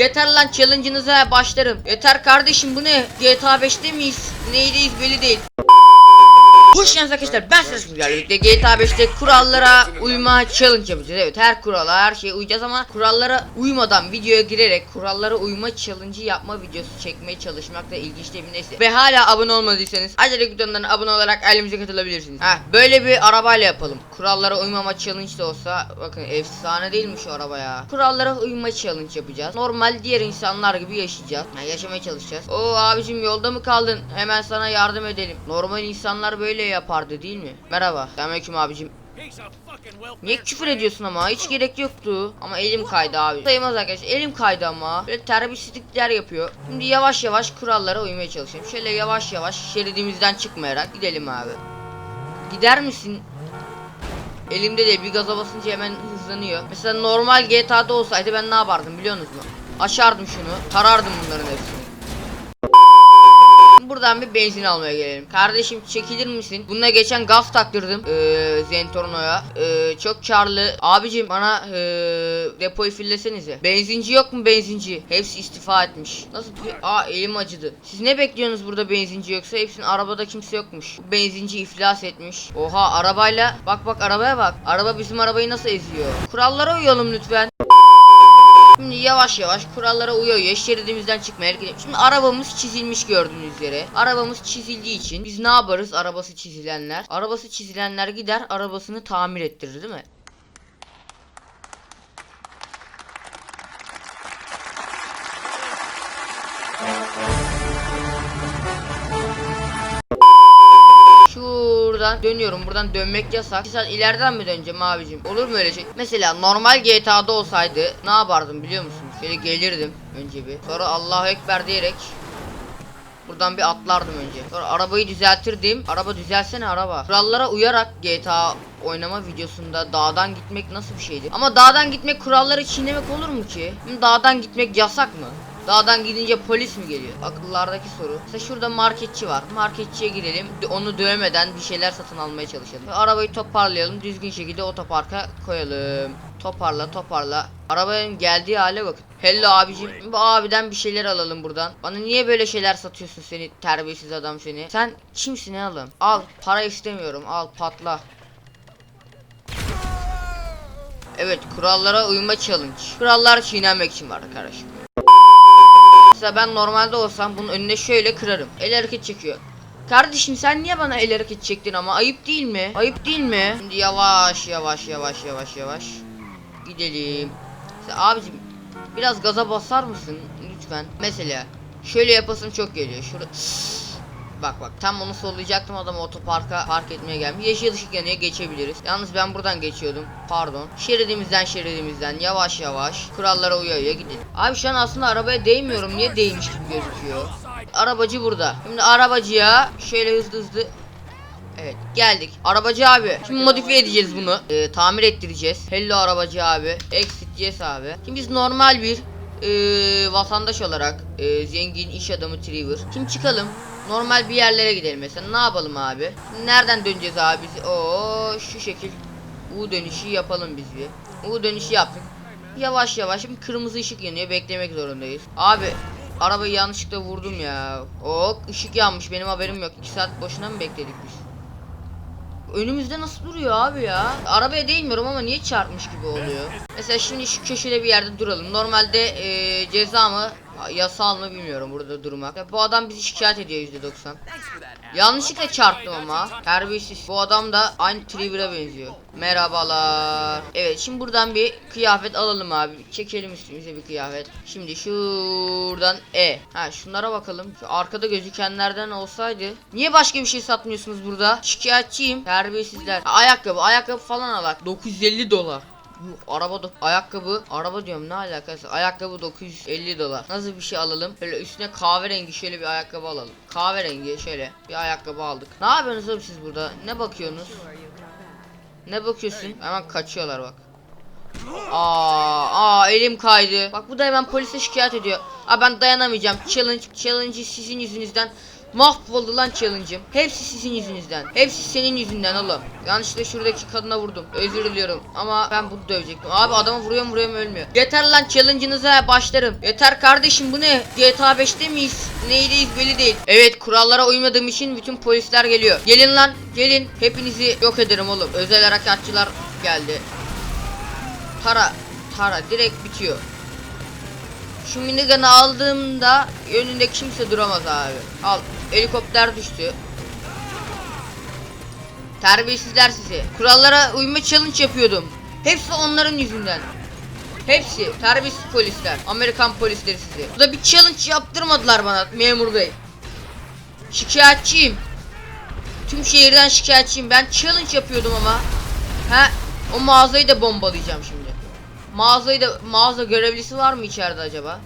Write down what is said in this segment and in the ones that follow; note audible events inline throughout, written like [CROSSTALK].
Yeter lan challenge'ınıza başlarım. Yeter kardeşim bu ne? GTA 5'te miyiz? Neydeyiz belli değil. Hoş geldiniz arkadaşlar ben size sizlerle birlikte GTA 5'te kurallara uyma challenge yapacağız. Evet her kurala her şeye uyacağız ama kurallara uymadan videoya girerek kurallara uyma challenge'ı yapma videosu çekmeye çalışmak da ilginç değil neyse. Ve hala abone olmadıysanız acele butonlarına abone olarak ailemize katılabilirsiniz. Ha böyle bir arabayla yapalım. Kurallara uymama challenge de olsa bakın efsane değil mi şu araba ya. Kurallara uyma challenge yapacağız. Normal diğer insanlar gibi yaşayacağız. Ha, yaşamaya çalışacağız. Oo abicim yolda mı kaldın? Hemen sana yardım edelim. Normal insanlar böyle yapardı değil mi? Merhaba. Selamünaleyküm abicim. Niye küfür ediyorsun ama? Hiç gerek yoktu. Ama elim kaydı abi. Sayılmaz arkadaşlar elim kaydı ama. Böyle terbiyesizlikler yapıyor. Şimdi yavaş yavaş kurallara uymaya çalışıyorum. Şöyle yavaş yavaş şeridimizden çıkmayarak gidelim abi. Gider misin? Elimde de bir gaza basınca hemen hızlanıyor. Mesela normal GTA'da olsaydı ben ne yapardım biliyor musunuz açardım şunu tarardım bunların hepsini Buradan bir benzin almaya gelelim. Kardeşim çekilir misin? Bununla geçen gaz taktırdım. Ee, Zentorno'ya. Ee, çok karlı. Abicim bana ee, depoyu fillesenize. Benzinci yok mu benzinci? Hepsi istifa etmiş. Nasıl? Aa elim acıdı. Siz ne bekliyorsunuz burada benzinci yoksa? Hepsinin arabada kimse yokmuş. Benzinci iflas etmiş. Oha arabayla. Bak bak arabaya bak. Araba bizim arabayı nasıl eziyor? Kurallara uyalım lütfen. Şimdi yavaş yavaş kurallara uyuyor ya şeridimizden çıkmaya gidelim. Şimdi arabamız çizilmiş gördüğünüz üzere. Arabamız çizildiği için biz ne yaparız arabası çizilenler? Arabası çizilenler gider arabasını tamir ettirir değil mi? Şuradan dönüyorum. Buradan dönmek yasak. Sen ileriden mi döneceğim abicim? Olur mu öyle şey? Mesela normal GTA'da olsaydı ne yapardım biliyor musun? Şöyle gelirdim önce bir. Sonra Allahu Ekber diyerek Buradan bir atlardım önce. Sonra arabayı düzeltirdim. Araba düzelsene araba. Kurallara uyarak GTA oynama videosunda dağdan gitmek nasıl bir şeydi? Ama dağdan gitmek kuralları çiğnemek olur mu ki? Dağdan gitmek yasak mı? Dağdan gidince polis mi geliyor? Akıllardaki soru. Mesela şurada marketçi var. Marketçiye girelim. Onu dövmeden bir şeyler satın almaya çalışalım. Ve arabayı toparlayalım. Düzgün şekilde otoparka koyalım. Toparla toparla. Arabanın geldiği hale bakın. Hello abicim. Bu abiden bir şeyler alalım buradan. Bana niye böyle şeyler satıyorsun seni terbiyesiz adam seni? Sen kimsin oğlum? Al para istemiyorum. Al patla. Evet kurallara uyma challenge. Kurallar çiğnenmek için var kardeşim. Mesela ben normalde olsam bunun önüne şöyle kırarım. El hareket çekiyor. Kardeşim sen niye bana el hareket çektin ama ayıp değil mi? Ayıp değil mi? Şimdi yavaş yavaş yavaş yavaş yavaş gidelim. Mesela abicim biraz gaza basar mısın lütfen? Mesela şöyle yapasım çok geliyor. Şurada Bak bak tam onu sollayacaktım adam otoparka park etmeye gelmiş. Yeşil ışık yanıyor geçebiliriz. Yalnız ben buradan geçiyordum. Pardon. Şeridimizden şeridimizden yavaş yavaş kurallara uya uya gidin. Abi şu an aslında arabaya değmiyorum. Niye değmiş gibi gözüküyor? Arabacı burada. Şimdi arabacıya şöyle hızlı hızlı Evet geldik. Arabacı abi. Şimdi modifiye edeceğiz bunu. Ee, tamir ettireceğiz. Hello arabacı abi. Exit yes abi. Şimdi biz normal bir ee, vatandaş olarak ee, zengin iş adamı Trevor. Şimdi çıkalım. Normal bir yerlere gidelim mesela. Ne yapalım abi? Nereden döneceğiz abi biz? Oo şu şekil. U dönüşü yapalım biz bir. U dönüşü yaptık. Yavaş yavaş şimdi kırmızı ışık yanıyor. Beklemek zorundayız. Abi arabayı yanlışlıkla vurdum ya. O ışık yanmış. Benim haberim yok. 2 saat boşuna mı bekledik biz? Önümüzde nasıl duruyor abi ya? Arabaya değmiyorum ama niye çarpmış gibi oluyor? Mesela şimdi şu köşede bir yerde duralım. Normalde eee, ceza mı yasal mı bilmiyorum burada durmak. Ya bu adam bizi şikayet ediyor %90. Yanlışlıkla çarptım ama. Terbiyesiz. Bu adam da aynı Trevor'a benziyor. Merhabalar. Evet şimdi buradan bir kıyafet alalım abi. Çekelim üstümüze bir kıyafet. Şimdi şuradan E. Ha şunlara bakalım. Şu arkada gözükenlerden olsaydı. Niye başka bir şey satmıyorsunuz burada? Şikayetçiyim. Terbiyesizler. Ha, ayakkabı. Ayakkabı falan alak. 950 dolar. Yuh, araba da ayakkabı araba diyorum ne alakası? Ayakkabı 950 dolar. Nasıl bir şey alalım? Böyle üstüne kahverengi şöyle bir ayakkabı alalım. Kahverengi şöyle bir ayakkabı aldık. Ne yapıyorsunuz oğlum siz burada? Ne bakıyorsunuz? Ne bakıyorsun? Hemen kaçıyorlar bak. Aa, aa elim kaydı. Bak bu da hemen polise şikayet ediyor. Aa ben dayanamayacağım. Challenge challenge'ı sizin yüzünüzden Mahvoldu lan challenge'ım. Hepsi sizin yüzünüzden. Hepsi senin yüzünden oğlum. Yanlışlıkla şuradaki kadına vurdum. Özür diliyorum. Ama ben bunu dövecektim. Abi adamı vuruyorum vuruyorum ölmüyor. Yeter lan challenge'ınıza başlarım. Yeter kardeşim bu ne? GTA 5'te miyiz? Neydeyiz belli değil. Evet kurallara uymadığım için bütün polisler geliyor. Gelin lan gelin. Hepinizi yok ederim oğlum. Özel harekatçılar geldi. Tara. Tara direkt bitiyor. Şu minigun'ı aldığımda önünde kimse duramaz abi. Al. Helikopter düştü. Terbiyesizler sizi. Kurallara uyma challenge yapıyordum. Hepsi onların yüzünden. Hepsi terbiyesiz polisler. Amerikan polisleri sizi. Burada bir challenge yaptırmadılar bana memur bey. Şikayetçiyim. Tüm şehirden şikayetçiyim. Ben challenge yapıyordum ama. Ha, o mağazayı da bombalayacağım şimdi. Mağazayı da mağaza görevlisi var mı içeride acaba?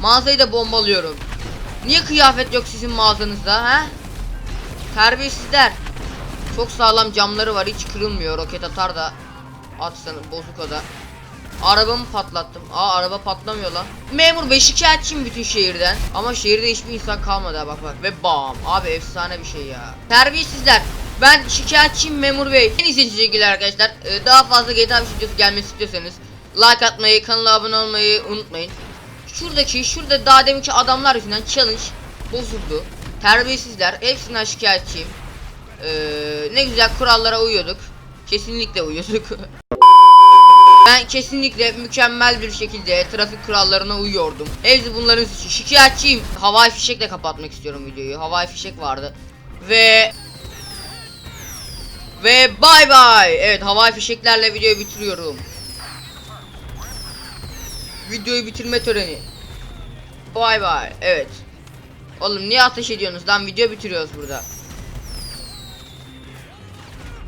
Mağazayı da bombalıyorum. Niye kıyafet yok sizin mağazanızda ha? Terbiyesizler. Çok sağlam camları var hiç kırılmıyor roket atar da atsan bozuk da. Arabamı patlattım. Aa araba patlamıyor lan. Memur bey şikayetçiyim bütün şehirden. Ama şehirde hiçbir insan kalmadı ha bak bak. Ve bam. Abi efsane bir şey ya. Terbiyesizler. Ben şikayetçiyim memur bey. En izleyici ilgili arkadaşlar. Ee, daha fazla GTA 5 videosu gelmesi istiyorsanız like atmayı, kanala abone olmayı unutmayın. Şuradaki, şurada daha deminki adamlar yüzünden challenge bozuldu. Terbiyesizler. Hepsinden şikayetçiyim. Ee, ne güzel kurallara uyuyorduk. Kesinlikle uyuyorduk. [LAUGHS] Ben kesinlikle mükemmel bir şekilde trafik kurallarına uyuyordum. Hepsi bunların suçu. Şikayetçiyim. Havai fişekle kapatmak istiyorum videoyu. Havai fişek vardı. Ve ve bay bay. Evet havai fişeklerle videoyu bitiriyorum. Videoyu bitirme töreni. Bay bay. Evet. Oğlum niye ateş ediyorsunuz lan? Video bitiriyoruz burada.